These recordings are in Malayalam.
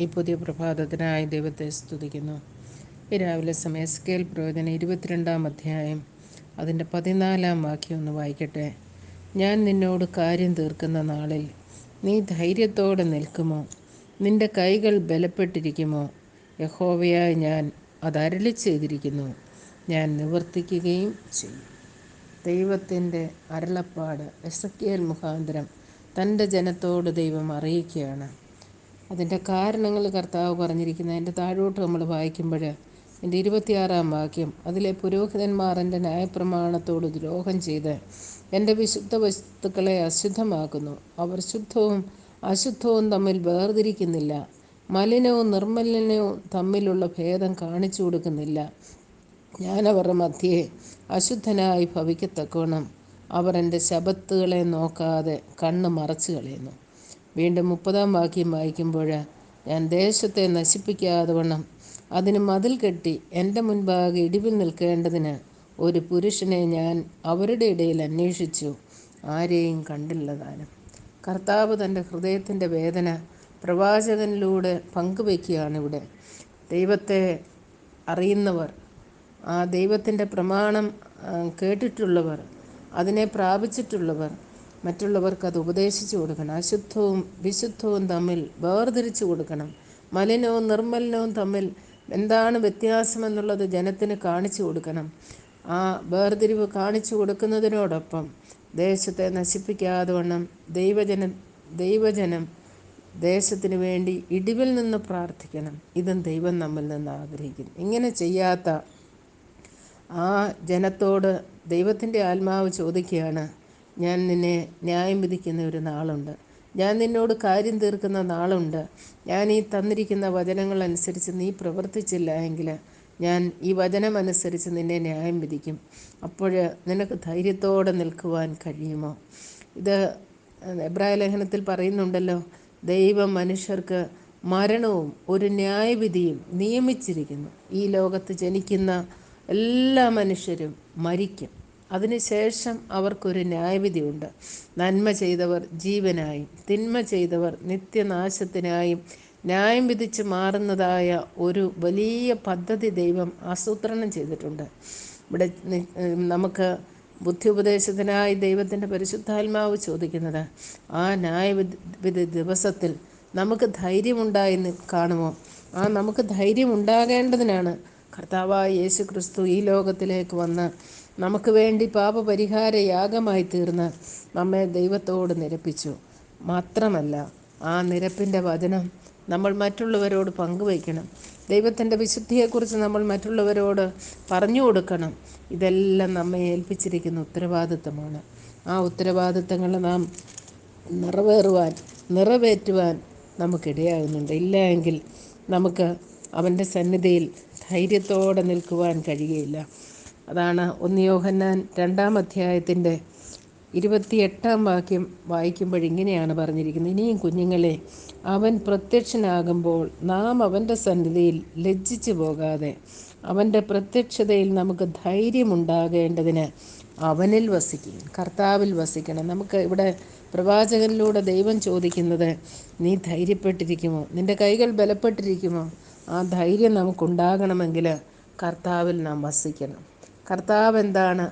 ഈ പുതിയ പ്രഭാതത്തിനായി ദൈവത്തെ സ്തുതിക്കുന്നു. ഈ രാവിലെ സമയ സ്കേൽ പ്രയോജനം ഇരുപത്തിരണ്ടാം അധ്യായം അതിന്റെ പതിനാലാം വാക്യം ഒന്ന് വായിക്കട്ടെ. ഞാൻ നിന്നോട് കാര്യം തീർക്കുന്ന നാളിൽ നീ ധൈര്യത്തോടെ നിൽക്കുമോ? നിന്റെ കൈകൾ ബലപ്പെട്ടിരിക്കുമോ? യഹോവയായി ഞാൻ അതരളി ചെയ്തിരിക്കുന്നു. ഞാൻ നിവർത്തിക്കുകയും ചെയ്യും. ദൈവത്തിന്റെ അരുളപ്പാട് എസക്കിയൽ മുഖാന്തരം തന്റെ ജനത്തോട് ദൈവം അറിയിക്കുകയാണ്. അതിന്റെ കാരണങ്ങൾ കർത്താവ് പറഞ്ഞിരിക്കുന്നത് എന്റെ താഴോട്ട് നമ്മൾ വായിക്കുമ്പോൾ എന്റെ ഇരുപത്തിയാറാം വാക്യം അതിലെ പുരോഹിതന്മാർ എന്റെ ന്യായപ്രമാണത്തോട് ദ്രോഹം ചെയ്ത് എന്റെ വിശുദ്ധ വസ്തുക്കളെ അശുദ്ധമാക്കുന്നു. അവർ ശുദ്ധവും അശുദ്ധവും തമ്മിൽ വേർതിരിക്കുന്നില്ല. മലിനവും നിർമ്മലിനവും തമ്മിലുള്ള ഭേദം കാണിച്ചു കൊടുക്കുന്നില്ല. ഞാൻ അവരുടെ മധ്യേ അശുദ്ധനായി ഭവിക്കത്തക്കോണം അവർ എന്റെ ശബത്തുകളെ നോക്കാതെ കണ്ണ് മറച്ചു കളയുന്നു. വീണ്ടും മുപ്പതാം വാക്യം വായിക്കുമ്പോൾ ഞാൻ ദേശത്തെ നശിപ്പിക്കാതെ വണ്ണം. അതിന് മതിൽ കെട്ടി എന്റെ മുൻപാകെ ഇടിവിൽ നിൽക്കേണ്ടതിന് ഒരു പുരുഷനെ ഞാൻ അവരുടെ ഇടയിൽ അന്വേഷിച്ചു. ആരെയും കണ്ടില്ലതാനും. കർത്താവ് തന്റെ ഹൃദയത്തിന്റെ വേദന പ്രവാചകനിലൂടെ പങ്കുവയ്ക്കുകയാണ് ഇവിടെ. ദൈവത്തെ അറിയുന്നവർ ആ ദൈവത്തിന്റെ പ്രമാണം കേട്ടിട്ടുള്ളവർ അതിനെ പ്രാപിച്ചിട്ടുള്ളവർ മറ്റുള്ളവർക്ക് അത് ഉപദേശിച്ചു കൊടുക്കണം. അശുദ്ധവും വിശുദ്ധവും തമ്മിൽ വേർതിരിച്ചു കൊടുക്കണം. മലിനവും നിർമ്മലിനവും തമ്മിൽ എന്താണ് വ്യത്യാസമെന്നുള്ളത് ജനത്തിന് കാണിച്ചു കൊടുക്കണം. ആ വേർതിരിവ് കാണിച്ചു കൊടുക്കുന്നതിനോടൊപ്പം ദേശത്തെ നശിപ്പിക്കാതെ വണ്ണം ദൈവജനം ദൈവജനം ദേശത്തിന് വേണ്ടി ഇടിവിൽ നിന്ന് പ്രാർത്ഥിക്കണം. ഇതും ദൈവം നമ്മിൽ നിന്ന് ആഗ്രഹിക്കുന്നു. ഇങ്ങനെ ചെയ്യാത്ത ആ ജനത്തോട് ദൈവത്തിന്റെ ആത്മാവ് ചോദിക്കുകയാണ് ഞാൻ നിന്നെ ന്യായം വിധിക്കുന്ന ഒരു നാളുണ്ട്. ഞാൻ നിന്നോട് കാര്യം തീർക്കുന്ന നാളുണ്ട്. ഞാൻ ഈ തന്നിരിക്കുന്ന വചനങ്ങൾ അനുസരിച്ച് നീ പ്രവർത്തിച്ചില്ല എങ്കിൽ ഞാൻ ഈ വചനമനുസരിച്ച് നിന്നെ ന്യായം വിധിക്കും. അപ്പോൾ നിനക്ക് ധൈര്യത്തോടെ നിൽക്കുവാൻ കഴിയുമോ? ഇത് എബ്രായ ലേഖനത്തിൽ പറയുന്നുണ്ടല്ലോ ദൈവം മനുഷ്യർക്ക് മരണവും ഒരു ന്യായവിധിയും നിയമിച്ചിരിക്കുന്നു. ഈ ലോകത്ത് ജനിക്കുന്ന എല്ലാ മനുഷ്യരും മരിക്കും. അതിനുശേഷം അവർക്കൊരു ന്യായവിധിയുണ്ട്. നന്മ ചെയ്തവർ ജീവനായും തിന്മ ചെയ്തവർ നിത്യനാശത്തിനായും ന്യായം വിധിച്ച് മാറുന്നതായ ഒരു വലിയ പദ്ധതി ദൈവം ആസൂത്രണം ചെയ്തിട്ടുണ്ട്. ഇവിടെ നമുക്ക് ബുദ്ധി ഉപദേശത്തിനായി ദൈവത്തിന്റെ പരിശുദ്ധാത്മാവ് ചോദിക്കുന്നത് ആ ന്യായവിധി ദിവസത്തിൽ നമുക്ക് ധൈര്യമുണ്ടായി കാണുമോ? ആ നമുക്ക് ധൈര്യം ഉണ്ടാകേണ്ടതിനാണ് കർത്താവായ യേശു ക്രിസ്തു ഈ ലോകത്തിലേക്ക് വന്ന് നമുക്ക് വേണ്ടി പാപപരിഹാര യാഗമായി തീർന്ന് നമ്മെ ദൈവത്തോട് നിരപ്പിച്ചു. മാത്രമല്ല ആ നിരപ്പിന്റെ വചനം നമ്മൾ മറ്റുള്ളവരോട് പങ്കുവയ്ക്കണം. ദൈവത്തിന്റെ വിശുദ്ധിയെക്കുറിച്ച് നമ്മൾ മറ്റുള്ളവരോട് പറഞ്ഞു കൊടുക്കണം. ഇതെല്ലാം നമ്മെ ഏൽപ്പിച്ചിരിക്കുന്ന ഉത്തരവാദിത്തമാണ്. ആ ഉത്തരവാദിത്തങ്ങൾ നാം നിറവേറുവാൻ നിറവേറ്റുവാൻ നമുക്കിടയാകുന്നുണ്ട്. ഇല്ല എങ്കിൽ നമുക്ക് അവന്റെ സന്നിധിയിൽ ധൈര്യത്തോടെ നിൽക്കുവാൻ കഴിയുകയില്ല. അതാണ് ഒന്ന് യോഹന്നാൻ രണ്ടാം അധ്യായത്തിന്റെ ഇരുപത്തിയെട്ടാം വാക്യം വായിക്കുമ്പോൾ ഇങ്ങനെയാണ് പറഞ്ഞിരിക്കുന്നത്. ഇനിയും കുഞ്ഞുങ്ങളെ അവൻ പ്രത്യക്ഷനാകുമ്പോൾ നാം അവന്റെ സന്നിധിയിൽ ലജ്ജിച്ചു പോകാതെ അവന്റെ പ്രത്യക്ഷതയിൽ നമുക്ക് ധൈര്യമുണ്ടാകേണ്ടതിന് അവനിൽ വസിക്കും കർത്താവിൽ വസിക്കണം. നമുക്ക് ഇവിടെ പ്രവാചകനിലൂടെ ദൈവം ചോദിക്കുന്നത് നീ ധൈര്യപ്പെട്ടിരിക്കുമോ? നിന്റെ കൈകൾ ബലപ്പെട്ടിരിക്കുമോ? ആ ധൈര്യം നമുക്കുണ്ടാകണമെങ്കിൽ കർത്താവിൽ നാം വസിക്കണം. കർത്താവ് എന്താണ്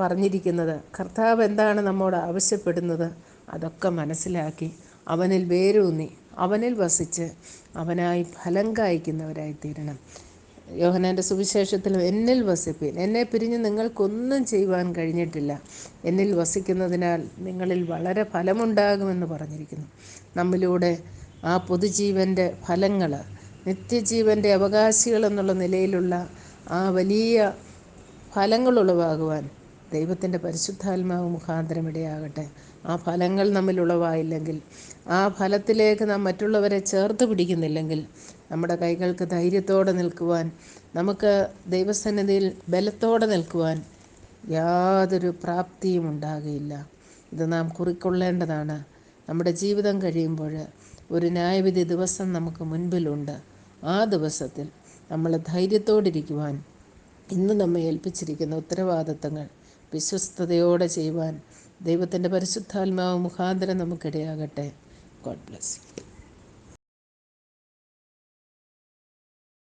പറഞ്ഞിരിക്കുന്നത്? കർത്താവ് എന്താണ് നമ്മോട് ആവശ്യപ്പെടുന്നത്? അതൊക്കെ മനസ്സിലാക്കി അവനിൽ വേരൂന്നി അവനിൽ വസിച്ച് അവനായി ഫലം കായ്ക്കുന്നവരായി തീരണം യോഹനാന്റെ സുവിശേഷത്തിൽ എന്നിൽ വസിപ്പിൻ. എന്നെ പിരിഞ്ഞ് നിങ്ങൾക്കൊന്നും ചെയ്യുവാൻ കഴിഞ്ഞിട്ടില്ല. എന്നിൽ വസിക്കുന്നതിനാൽ നിങ്ങളിൽ വളരെ ഫലമുണ്ടാകുമെന്ന് പറഞ്ഞിരിക്കുന്നു. നമ്മിലൂടെ ആ പൊതുജീവന്റെ ഫലങ്ങൾ നിത്യജീവന്റെ അവകാശികൾ എന്നുള്ള നിലയിലുള്ള ആ വലിയ ഫലങ്ങൾ ഉളവാകുവാൻ ദൈവത്തിന്റെ പരിശുദ്ധാത്മാവ് മുഖാന്തരം ഇടയാകട്ടെ ആ ഫലങ്ങൾ നമ്മിൽ ഉളവായില്ലെങ്കിൽ ആ ഫലത്തിലേക്ക് നാം മറ്റുള്ളവരെ ചേർത്ത് പിടിക്കുന്നില്ലെങ്കിൽ നമ്മുടെ കൈകൾക്ക് ധൈര്യത്തോടെ നിൽക്കുവാൻ നമുക്ക് ദൈവസന്നിധിയിൽ ബലത്തോടെ നിൽക്കുവാൻ യാതൊരു പ്രാപ്തിയും ഉണ്ടാകുകയില്ല. ഇത് നാം കുറിക്കൊള്ളേണ്ടതാണ്. നമ്മുടെ ജീവിതം കഴിയുമ്പോൾ ഒരു ന്യായവിധി ദിവസം നമുക്ക് മുൻപിലുണ്ട്. ആ ദിവസത്തിൽ നമ്മൾ ധൈര്യത്തോടിരിക്കുവാൻ ഇന്ന് നമ്മെ ഏൽപ്പിച്ചിരിക്കുന്ന ഉത്തരവാദിത്തങ്ങൾ വിശ്വസ്തയോടെ ചെയ്യുവാൻ ദൈവത്തിന്റെ പരിശുദ്ധാത്മാവ് മുഖാന്തരം നമുക്കിടയാകട്ടെ. God bless